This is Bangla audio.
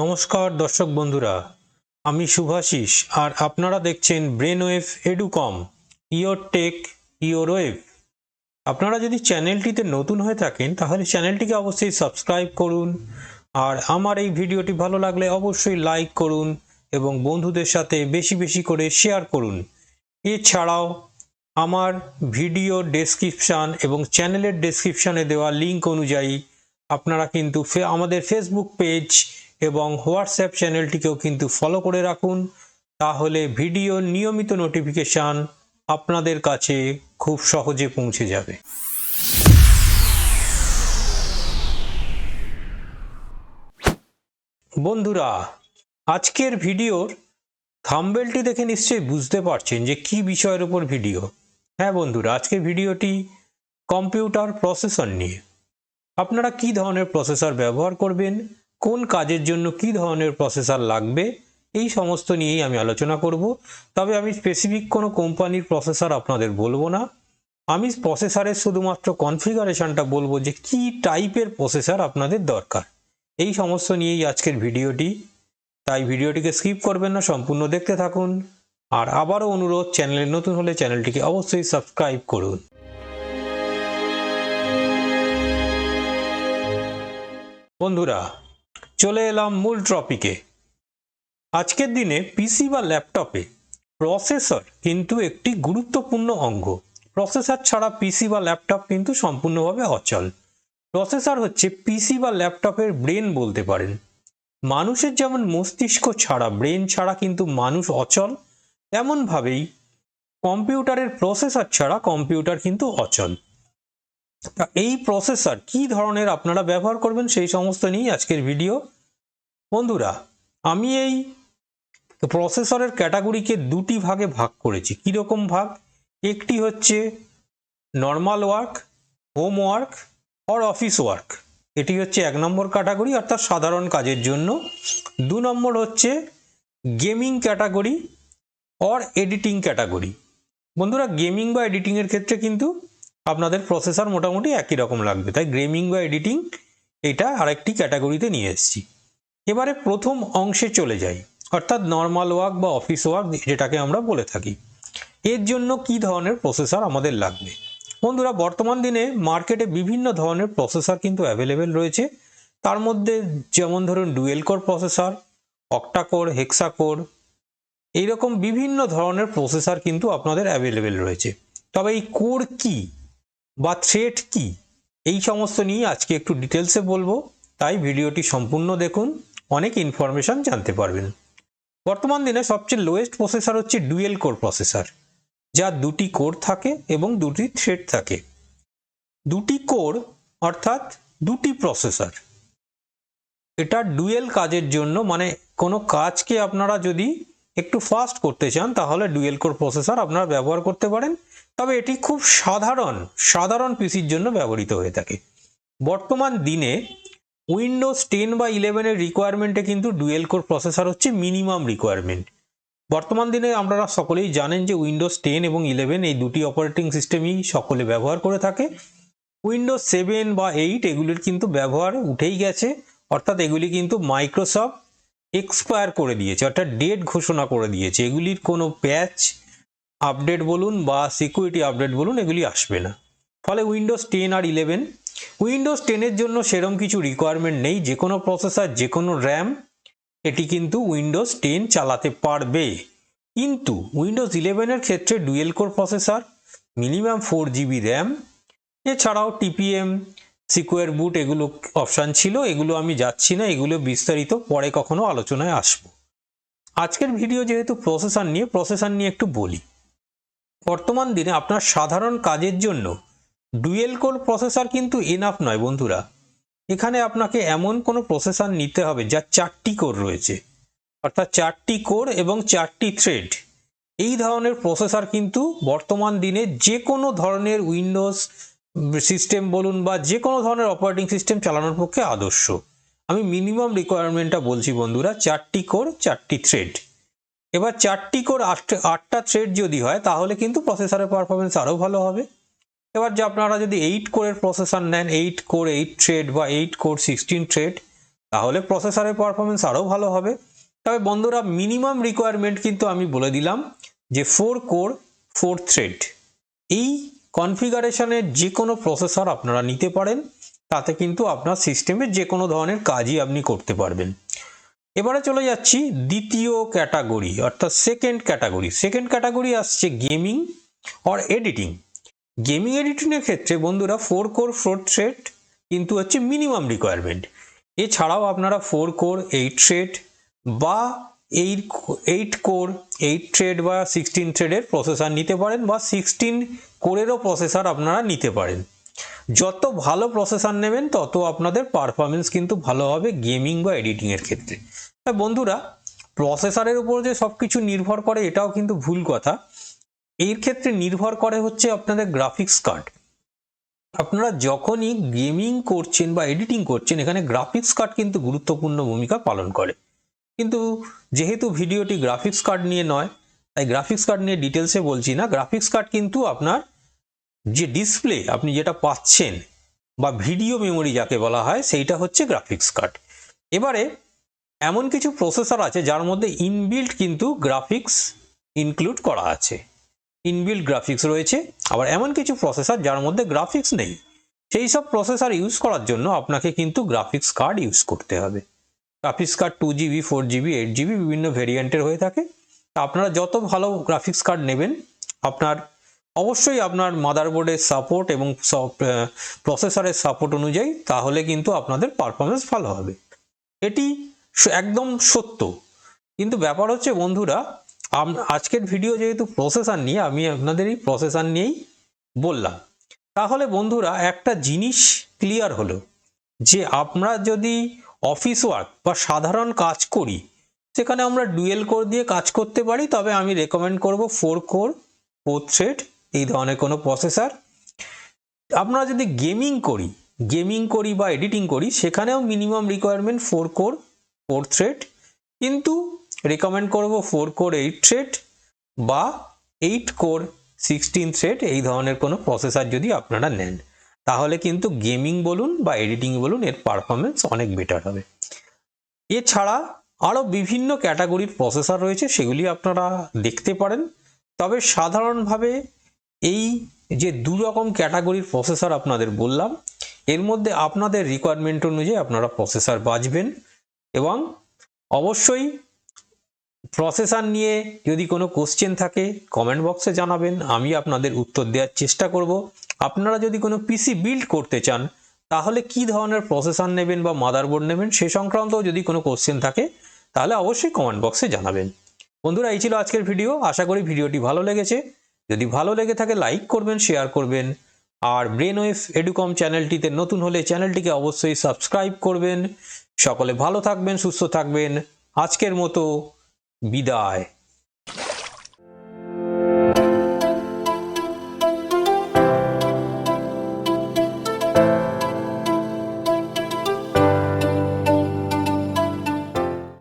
নমস্কার দর্শক বন্ধুরা, আমি শুভাশিস আর আপনারা দেখছেন brain wave Educom, your tech, your wave. আপনারা যদি চ্যানেলটিতে নতুন হয়ে থাকেন, তাহলে চ্যানেলটিকে অবশ্যই সাবস্ক্রাইব করুন আর আমার এই ভিডিওটি ভালো লাগলে অবশ্যই লাইক করুন এবং বন্ধুদের সাথে বেশি বেশি করে শেয়ার করুন। এছাড়াও আমার ভিডিও ডেসক্রিপশান এবং চ্যানেলের ডেসক্রিপশানে দেওয়া লিঙ্ক অনুযায়ী আপনারা কিন্তু আমাদের ফেসবুক পেজ এবং হোয়াটসঅ্যাপ চ্যানেলটিকেও কিন্তু ফলো করে রাখুন। তাহলে ভিডিওর নিয়মিত নোটিফিকেশান আপনাদের কাছে খুব সহজে পৌঁছে যাবে। বন্ধুরা, আজকের ভিডিওর থাম্বেলটি দেখে নিশ্চয়ই বুঝতে পারছেন যে কি বিষয়ের উপর ভিডিও। হ্যাঁ বন্ধুরা, আজকের ভিডিওটি কম্পিউটার প্রসেসর নিয়ে। আপনারা কি ধরনের প্রসেসর ব্যবহার করবেন? কোন কাজের জন্য কি ধরনের প্রসেসর লাগবে, এই সমস্ত নিয়েই আমি আলোচনা করব। তবে আমি স্পেসিফিক কোনো কোম্পানির প্রসেসর আপনাদের বলব না। আমি প্রসেসরের শুধুমাত্র কনফিগারেশনটা বলব যে কি টাইপের প্রসেসর আপনাদের দরকার। এই সমস্ত নিয়েই আজকের ভিডিওটি। তাই ভিডিওটিকে স্কিপ করবেন না, সম্পূর্ণ দেখতে থাকুন। আর আবারও অনুরোধ চ্যানেলে নতুন হলে চ্যানেলটিকে অবশ্যই সাবস্ক্রাইব করুন। বন্ধুরা চলে এলাম মূল টপিকে। আজকের দিনে পিসি বা ল্যাপটপে প্রসেসর কিন্তু একটি গুরুত্বপূর্ণ অঙ্গ। প্রসেসর ছাড়া পিসি বা ল্যাপটপ কিন্তু সম্পূর্ণভাবে অচল। প্রসেসর হচ্ছে পিসি বা ল্যাপটপের ব্রেন বলতে পারেন। মানুষের যেমন মস্তিষ্ক ছাড়া, ব্রেন ছাড়া কিন্তু মানুষ অচল, তেমনভাবেই কম্পিউটারের প্রসেসর ছাড়া কম্পিউটার কিন্তু অচল। এই প্রসেসর কি ধরনের আপনারা ব্যবহার করবেন সেই সমস্ত নিয়েই আজকের ভিডিও বন্ধুরা, আমি এই প্রসেসরের ক্যাটাগরিকে দুটি ভাগে ভাগ করেছি। কীরকম ভাগ? একটি হচ্ছে normal work home work or office work এটি হচ্ছে এক নম্বর ক্যাটাগরি অর্থাৎ সাধারণ কাজের জন্য। দু নম্বর হচ্ছে gaming category or editing category বন্ধুরা গেমিং বা এডিটিংয়ের ক্ষেত্রে কিন্তু আপনাদের প্রসেসর মোটামুটি একই রকম লাগবে। তাই গেমিং বা এডিটিং এটা আরেকটি ক্যাটাগরিতে নিয়ে এসেছি। এবারে প্রথম অংশে চলে যাই। অর্থাৎ নর্মাল ওয়ার্ক বা অফিস ওয়ার্ক যেটাকে আমরা বলে থাকি। এর জন্য কি ধরনের প্রসেসর আমাদের লাগবে? বন্ধুরা, বর্তমান দিনে মার্কেটে বিভিন্ন ধরনের প্রসেসর কিন্তু অ্যাভেলেবেল রয়েছে। তার মধ্যে যেমন ধরুন dual core processor octa core hexa core এইরকম বিভিন্ন ধরনের প্রসেসর কিন্তু আপনাদের অ্যাভেলেবেল রয়েছে। তবে এই কোর কি? বা থ্রেট কি? এই সমস্ত নিয়ে আজকে একটু ডিটেলসে বলব। তাই ভিডিওটি সম্পূর্ণ দেখুন, অনেক ইনফরমেশন জানতে পারবেন। বর্তমান দিনে সবচেয়ে লোয়েস্ট প্রসেসর হচ্ছে ডুয়েল কোর প্রসেসর যা দুটি কোর থাকে এবং দুটি থ্রেড থাকে। দুটি কোর অর্থাৎ দুটি প্রসেসর এটা ডুয়েল কাজের জন্য মানে কোনো কাজকে আপনারা যদি একটু ফাস্ট করতে চান, তাহলে ডুয়েল কোর প্রসেসর আপনারা ব্যবহার করতে পারেন। তবে এটি খুব সাধারণ সাধারণ পিসির জন্য ব্যবহৃত হয়ে থাকে। বর্তমান দিনে উইন্ডোজ টেন বা ইলেভেনের রিকোয়ারমেন্টে কিন্তু ডুয়েল কোর প্রসেসর হচ্ছে মিনিমাম রিকোয়ারমেন্ট বর্তমান দিনে আপনারা সকলেই জানেন যে উইন্ডোজ টেন এবং ইলেভেন এই দুটি অপারেটিং সিস্টেমই সকলে ব্যবহার করে থাকে। উইন্ডোজ সেভেন বা এইট এগুলির কিন্তু ব্যবহার উঠেই গেছে, অর্থাৎ এগুলি কিন্তু মাইক্রোসফট এক্সপায়ার করে দিয়েছে, অর্থাৎ ডেট ঘোষণা করে দিয়েছে। এগুলির কোনো প্যাচ আপডেট বলুন বা সিকিউরিটি আপডেট বলুন, এগুলি আসবে না। ফলে উইন্ডোজ টেন আর ইলেভেন উইন্ডোজ টেনের জন্য সেরম কিছু রিকোয়ারমেন্ট নেই, যে কোনো প্রসেসর যে কোনো র্যাম এটি কিন্তু উইন্ডোজ টেন চালাতে পারবে। কিন্তু উইন্ডোজ ইলেভেনের ক্ষেত্রে dual core processor minimum four GB RAM এছাড়াও টিপিএম সিকোয়ার বুট এগুলো অপশান ছিল, এগুলো আমি যাচ্ছি না, এগুলো বিস্তারিত পরে কখনো আলোচনায় আসব। আজকের ভিডিও যেহেতু প্রসেসর নিয়ে প্রসেসর নিয়ে একটু বলি। বর্তমান দিনে আপনার সাধারণ কাজের জন্য ডুয়েল কোর প্রসেসর কিন্তু এনাফ নয় বন্ধুরা। এখানে আপনাকে এমন কোনো প্রসেসর নিতে হবে যা চারটি কোর রয়েছে। অর্থাৎ চারটি কোর এবং চারটি থ্রেড এই ধরনের প্রসেসর কিন্তু বর্তমান দিনে যে কোনো ধরনের উইন্ডোজ সিস্টেম বলুন বা যে কোনো ধরনের অপারেটিং সিস্টেম চালানোর পক্ষে আদর্শ। আমি মিনিমাম রিকোয়ারমেন্টটা বলছি বন্ধুরা, চারটি কোর, চারটি থ্রেড এবার চারটি কোর আটটা আটটা থ্রেড যদি হয়, তাহলে কিন্তু প্রসেসরের পারফরমেন্স আরও ভালো হবে। এবার যে আপনারা যদি এইট কোরের প্রসেসর নেন এইট কোর এইট থ্রেড বা এইট কোর সিক্সটিন থ্রেড তাহলে প্রসেসরের পারফরমেন্স আরও ভালো হবে। তবে বন্ধুরা মিনিমাম রিকোয়ারমেন্ট কিন্তু আমি বলে দিলাম যে ফোর কোর ফোর থ্রেড এই কনফিগারেশনের যে কোনো প্রসেসর আপনারা নিতে পারেন, তাতে কিন্তু আপনার সিস্টেমে যে কোনো ধরনের কাজই আপনি করতে পারবেন। এবারে চলে যাচ্ছি দ্বিতীয় ক্যাটাগরি, অর্থাৎ সেকেন্ড ক্যাটাগরি সেকেন্ড ক্যাটাগরি আসছে গেমিং অর এডিটিং গেমিং এডিটিংয়ের ক্ষেত্রে বন্ধুরা ফোর কোর ফোর থ্রেড কিন্তু হচ্ছে মিনিমাম রিকোয়ারমেন্ট এছাড়াও আপনারা ফোর কোর এইট থ্রেড বা eight eight core eight thread বা সিক্সটিন থ্রেডের প্রসেসর নিতে পারেন বা সিক্সটিন কোরেরও প্রসেসর আপনারা নিতে পারেন। যত ভালো প্রসেসর নেবেন, তত আপনাদের পারফরমেন্স কিন্তু ভালো হবে গেমিং বা এডিটিংয়ের ক্ষেত্রে। বন্ধুরা প্রসেসরের উপর যে সব কিছু নির্ভর করে, এটাও কিন্তু ভুল কথা। এর ক্ষেত্রে নির্ভর করে হচ্ছে আপনাদের গ্রাফিক্স কার্ড আপনারা যখনই গেমিং করছেন বা এডিটিং করছেন, এখানে গ্রাফিক্স কার্ড কিন্তু গুরুত্বপূর্ণ ভূমিকা পালন করে। কিন্তু যেহেতু ভিডিওটি গ্রাফিক্স কার্ড নিয়ে নয়, তাই গ্রাফিক্স কার্ড নিয়ে ডিটেলসে বলছি না। গ্রাফিক্স কার্ড কিন্তু আপনার যে ডিসপ্লে আপনি যেটা পাচ্ছেন, বা ভিডিও মেমোরি যাকে বলা হয়, সেইটা হচ্ছে গ্রাফিক্স কার্ড এবারে এমন কিছু প্রসেসর আছে যার মধ্যে ইনবিল্ট কিন্তু গ্রাফিক্স ইনক্লুড করা আছে। ইনবিল্ট গ্রাফিক্স রয়েছে, আবার এমন কিছু প্রসেসর যার মধ্যে গ্রাফিক্স নেই। সেই সব প্রসেসর ইউজ করার জন্য আপনাকে কিন্তু গ্রাফিক্স কার্ড ইউজ করতে হবে। Graphics card two GB four GB eight GB বিভিন্ন ভেরিয়েন্টের হয়ে থাকে। আপনারা যত ভালো গ্রাফিক্স কার্ড নেবেন, আপনার অবশ্যই আপনার মাদারবোর্ডের সাপোর্ট এবং প্রসেসরের সাপোর্ট অনুযায়ী তাহলে কিন্তু আপনাদের পারফরমেন্স ভালো হবে। এটি একদম সত্য। কিন্তু ব্যাপার হচ্ছে বন্ধুরা আজকের ভিডিও যেহেতু প্রসেসার নিয়ে, আমি আপনাদের এই প্রসেসর নিয়েই বললাম। তাহলে বন্ধুরা, একটা জিনিস ক্লিয়ার হলো যে আমরা যদি অফিস ওয়ার্ক বা সাধারণ কাজ করি, সেখানে আমরা ডুয়েল কোর দিয়ে কাজ করতে পারি, তবে আমি রেকমেন্ড করব ফোর কোর ফোর থ্রেড এই ধরনের কোনো প্রসেসার আমরা যদি গেমিং করি গেমিং করি বা এডিটিং করি, সেখানেও minimum requirement four core four thread কিন্তু রেকমেন্ড করব ফোর কোর এইট থ্রেড বা এইট কোর সিক্সটিন থ্রেড এই ধরনের কোনো প্রসেসর যদি আপনারা নেন। তাহলে কিন্তু গেমিং বলুন বা এডিটিং বলুন, এর পারফরমেন্স অনেক বেটার হবে। এছাড়া আরও বিভিন্ন ক্যাটাগরির প্রসেসর রয়েছে, সেগুলি আপনারা দেখতে পারেন। তবে সাধারণভাবে এই যে দু রকম ক্যাটাগরির প্রসেসর আপনাদের বললাম, এর মধ্যে আপনাদের রিকোয়ারমেন্ট অনুযায়ী আপনারা প্রসেসর বাজবেন এবং অবশ্যই প্রসেসর নিয়ে যদি কোনো কোশ্চেন থাকে কমেন্ট বক্সে জানাবেন, আমি আপনাদের উত্তর দেওয়ার চেষ্টা করব। আপনারা যদি কোনো পিসি বিল্ড করতে চান, তাহলে কি ধরনের প্রসেসর নেবেন বা মাদারবোর্ড নেবেন, সে সংক্রান্ত যদি কোনো কোশ্চেন থাকে, তাহলে অবশ্যই কমেন্ট বক্সে জানাবেন। বন্ধুরা, এই ছিল আজকের ভিডিও আশা করি ভিডিওটি ভালো লেগেছে। যদি ভালো লেগে থাকে লাইক করবেন শেয়ার করবেন। আর ব্রেন ওয়েভ এডুকম চ্যানেলটিতে নতুন হলে চ্যানেলটিকে অবশ্যই সাবস্ক্রাইব করবেন। সকলে ভালো থাকবেন সুস্থ থাকবেন। আজকের মতো বিদায়।